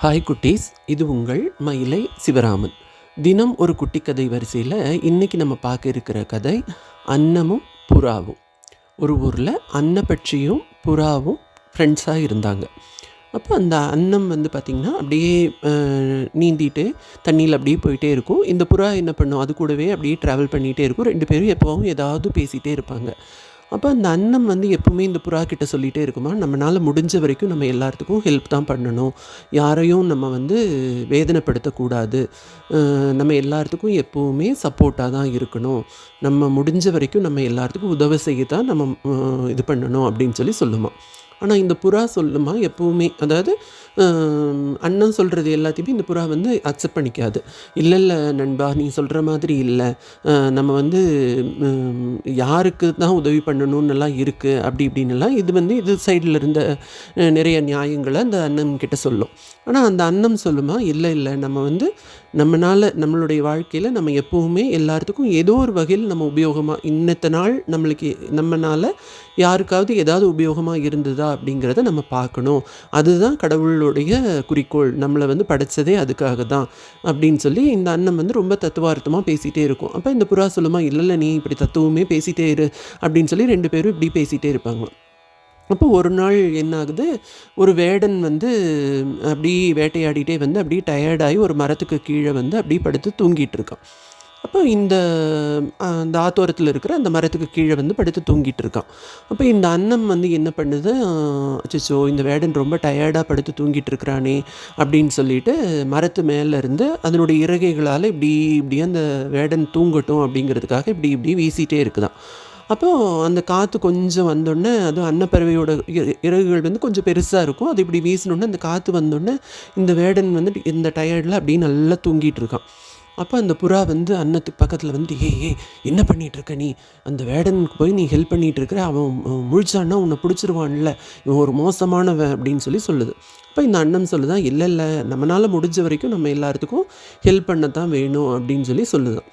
Hi குட்டீஸ். இது உங்கள் மயிலை சிவராமன். தினம் ஒரு குட்டி கதை வரிசையில் இன்றைக்கி நம்ம பார்க்க இருக்கிற கதை அன்னமும் புறாவும். ஒரு ஊரில் அன்னப்பட்சியும் புறாவும் ஃப்ரெண்ட்ஸாக இருந்தாங்க. அப்போ அந்த அன்னம் வந்து பார்த்திங்கன்னா அப்படியே நீந்திட்டு தண்ணியில் அப்படியே போயிட்டே இருக்கும். இந்த புறா என்ன பண்ணும்? அது கூடவே அப்படியே ட்ராவல் பண்ணிகிட்டே இருக்கும். ரெண்டு பேரும் எப்போவும் ஏதாவது பேசிகிட்டே இருப்பாங்க. அப்போ அந்த அன்னம் வந்து எப்பவுமே இந்த புறா கிட்ட சொல்லிகிட்டே இருக்குமா நம்மளால் முடிஞ்ச வரைக்கும் நம்ம எல்லாத்துக்கும் ஹெல்ப் தான் பண்ணணும். யாரையும் நம்ம வந்து வேதனைப்படுத்தக்கூடாது. நம்ம எல்லாத்துக்கும் எப்போவுமே சப்போர்ட்டாக தான் இருக்கணும். நம்ம முடிஞ்ச வரைக்கும் நம்ம எல்லாத்துக்கும் உதவி செய்ய தான் நம்ம இது பண்ணணும் அப்படின்னு சொல்லி சொல்லுமா. ஆனால் இந்த புறா சொல்லுமா? எப்போவுமே அதாவது அண்ணன் சொல்கிறது எல்லாத்தையுமே இந்த புறா வந்து அக்செப்ட் பண்ணிக்காது. இல்லை இல்லை நண்பா நீ சொல்கிற மாதிரி இல்லை. நம்ம வந்து யாருக்கு தான் உதவி பண்ணணும்னுலாம் இருக்குது அப்படி இப்படின்னுலாம் இது வந்து இது சைடில் இருந்த நிறைய நியாயங்களை அந்த அண்ணன் கிட்ட சொல்லும். ஆனால் அந்த அண்ணன் சொல்லுமா? இல்லை இல்லை நம்ம வந்து நம்மளால் நம்மளுடைய வாழ்க்கையில் நம்ம எப்போவுமே எல்லாத்துக்கும் ஏதோ ஒரு வகையில் நம்ம உபயோகமாக இன்னத்த நாள் நம்மளுக்கு நம்மளால் யாருக்காவது ஏதாவது உபயோகமாக இருந்ததா அப்படிங்கிறத நம்ம பார்க்கணும். அதுதான் கடவுளுடைய குறிக்கோள். நம்மளை வந்து படைச்சதே அதுக்காக தான் அப்படின்னு சொல்லி இந்த அண்ணன் வந்து ரொம்ப தத்துவார்த்தமாக பேசிகிட்டே இருக்கும். அப்போ இந்த புறா சொல்லுமா இல்லை நீ இப்படி தத்துவமே பேசிகிட்டே இரு அப்படின்னு சொல்லி ரெண்டு பேரும் இப்படி பேசிகிட்டே இருப்பாங்க அப்போ ஒரு நாள் என்ன ஆகுது ஒரு வேடன் வந்து அப்படி வேட்டையாடிட்டே வந்து அப்படியே டயர்டாகி ஒரு மரத்துக்கு கீழே வந்து அப்படியே படுத்து தூங்கிட்டு இருக்கான். அப்போ இந்த அந்த ஆத்தோரத்தில் இருக்கிற அந்த மரத்துக்கு கீழே வந்து படுத்து தூங்கிட்டு இருக்கான். அப்போ இந்த அன்னம் வந்து என்ன பண்ணுது? அச்சோ இந்த வேடன் ரொம்ப டயர்டாக படுத்து தூங்கிட்டு இருக்கிறானே அப்படின்னு சொல்லிட்டு மரத்து மேலே இருந்து அதனுடைய இறகைகளால் இப்படி இப்படி அந்த வேடன் தூங்கட்டும் அப்படிங்கிறதுக்காக இப்படி இப்படி வீசிட்டே இருக்குதான். அப்போது அந்த காற்று கொஞ்சம் வந்தோடனே அதுவும் அன்னப்பறவையோட இறகுகள் வந்து கொஞ்சம் பெருசாக இருக்கும். அது இப்படி வீசினோடனே அந்த காற்று வந்தோடனே இந்த வேடன் வந்து இந்த டயர்டில் அப்படியே நல்லா தூங்கிட்டு இருக்கான். அப்போ அந்த புறா வந்து அன்னத்துக்கு பக்கத்தில் வந்து ஏ ஏ என்ன பண்ணிகிட்ருக்க இருக்க நீ? அந்த வேடனுக்கு போய் நீ ஹெல்ப் பண்ணிகிட்ருக்குற இருக்கிற அவன் முழிச்சான்னா உன்னை பிடிச்சிருவான்ல இவன் ஒரு மோசமானவன் அப்படின்னு சொல்லி சொல்லுது. அப்போ இந்த அண்ணன் சொல்லுதான் இல்லை இல்லை நம்மளால் முடிஞ்ச வரைக்கும் நம்ம எல்லாத்துக்கும் ஹெல்ப் பண்ண தான் வேணும் அப்படின்னு சொல்லி சொல்லுதான்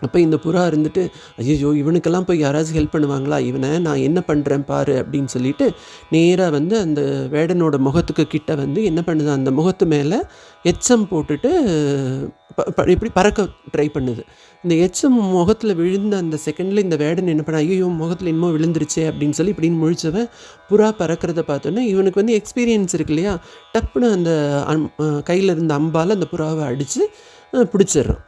அப்போ இந்த புறா இருந்துட்டு ஐயோ இவனுக்கெல்லாம் போய் யாராச்சும் ஹெல்ப் பண்ணுவாங்களா? இவனை நான் என்ன பண்ணுறேன் பாரு அப்படின்னு சொல்லிட்டு நேராக வந்து அந்த வேடனோட முகத்துக்கு கிட்ட வந்து என்ன பண்ணுது? அந்த முகத்து மேலே எச்சம் போட்டுட்டு ப- இப்படி பறக்க ட்ரை பண்ணுது. இந்த எச்சம் முகத்தில் விழுந்த அந்த செகண்டில் இந்த வேடன் என்ன பண்ண ஐயோ முகத்தில் இன்னமும் விழுந்துருச்சே அப்படின்னு சொல்லி இப்படின்னு முழிச்சவன் புறா பறக்கிறத பார்த்தோன்னே இவனுக்கு வந்து எக்ஸ்பீரியன்ஸ் இருக்கு இல்லையா? டப்புன்னு அந்த கையில் இருந்த அம்பால் அந்த புறாவை அடித்து பிடிச்சிடுறான்.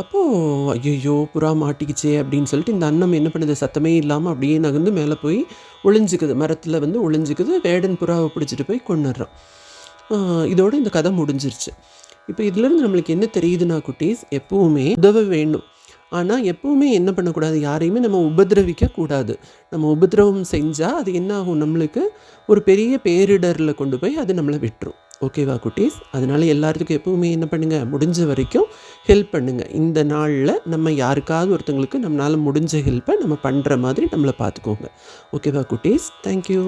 அப்போது ஐயோ புறா மாட்டிக்கிச்சே அப்படின்னு சொல்லிட்டு இந்த அன்னம் என்ன பண்ணுது? சத்தமே இல்லாமல் அப்படியே நகர்ந்து மேலே போய் ஒளிஞ்சுக்குது. மரத்தில் வந்து ஒளிஞ்சுக்குது. வேடன் புறாவை பிடிச்சிட்டு போய் கொண்டுடுறான் இதோட இந்த கதை முடிஞ்சிருச்சு. இப்போ இதுலேருந்து நம்மளுக்கு என்ன தெரியுதுன்னா குட்டீஸ் எப்போவுமே உதவ வேண்டும். ஆனால் எப்போவுமே என்ன பண்ணக்கூடாது? யாரையுமே நம்ம உபதிரவிக்க கூடாது. நம்ம உபதிரவம் செஞ்சால் அது என்ன ஆகும்? நம்மளுக்கு ஒரு பெரிய பேரிடரில் கொண்டு போய் அது நம்மளை விட்டுரும். ஓகேவா குட்டீஸ்? அதனால் எல்லாத்துக்கும் எப்பவுமே என்ன பண்ணுங்கள் முடிஞ்ச வரைக்கும் ஹெல்ப் பண்ணுங்கள் இந்த நாளில் நம்ம யாருக்காவது ஒருத்தங்களுக்கு நம்மளால் முடிஞ்ச ஹெல்ப்பை நம்ம பண்ணுற மாதிரி நம்மளை பார்த்துக்கோங்க ஓகேவா குட்டீஸ்? தேங்க்யூ